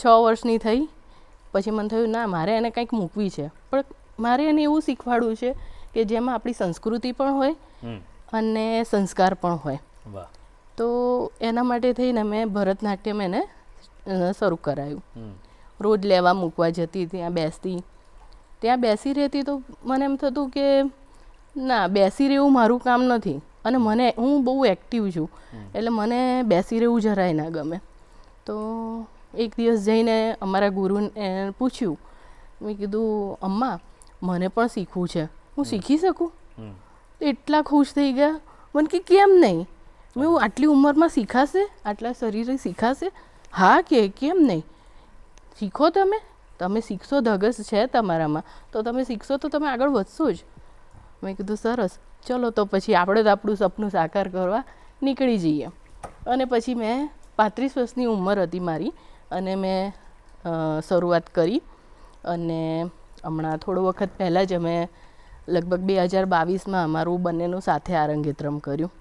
છ વર્ષની થઈ પછી મને થયું ના મારે એને કંઈક મૂકવી છે. પણ મારે એને એવું શીખવાડવું છે કે જેમાં આપણી સંસ્કૃતિ પણ હોય અને સંસ્કાર પણ હોય. તો એના માટે થઈને મેં ભરતનાટ્યમ એને શરૂ કરાયું. રોજ લેવા મૂકવા જતી ત્યાં બેસતી. ત્યાં બેસી રહેતી તો મને એમ થતું કે ના બેસી રહેવું મારું કામ નથી. અને મને હું બહુ એક્ટિવ છું. એટલે મને બેસી રહેવું જરાય ના ગમે. તો એક દિવસ જઈને અમારા ગુરુને પૂછ્યું. મેં કીધું અમ્મા મને પણ શીખવું છે. હું શીખી શકું? એટલા ખુશ થઈ ગયા. મને કે કેમ નહીં? મેં હું આટલી ઉંમરમાં શીખાશે? આટલા શરીરે શીખાશે? હા કે કેમ નહીં? શીખો તમે. તમે શીખશો ધગસ છે તમારામાં. તો તમે શીખશો તો તમે આગળ વધશો જ. મેં કીધું સરસ. ચલો તો પછી આપણે તો આપણું સપનું સાકાર કરવા નીકળી જઈએ. અને પછી મેં પાંત્રીસ વર્ષની ઉંમર હતી મારી. અને મેં શરૂઆત કરી અને હમણાં થોડો વખત પહેલાં જ અમે લગભગ બે હજાર બાવીસમાં અમારું બંનેનું સાથે આરંગેત્રમ કર્યું.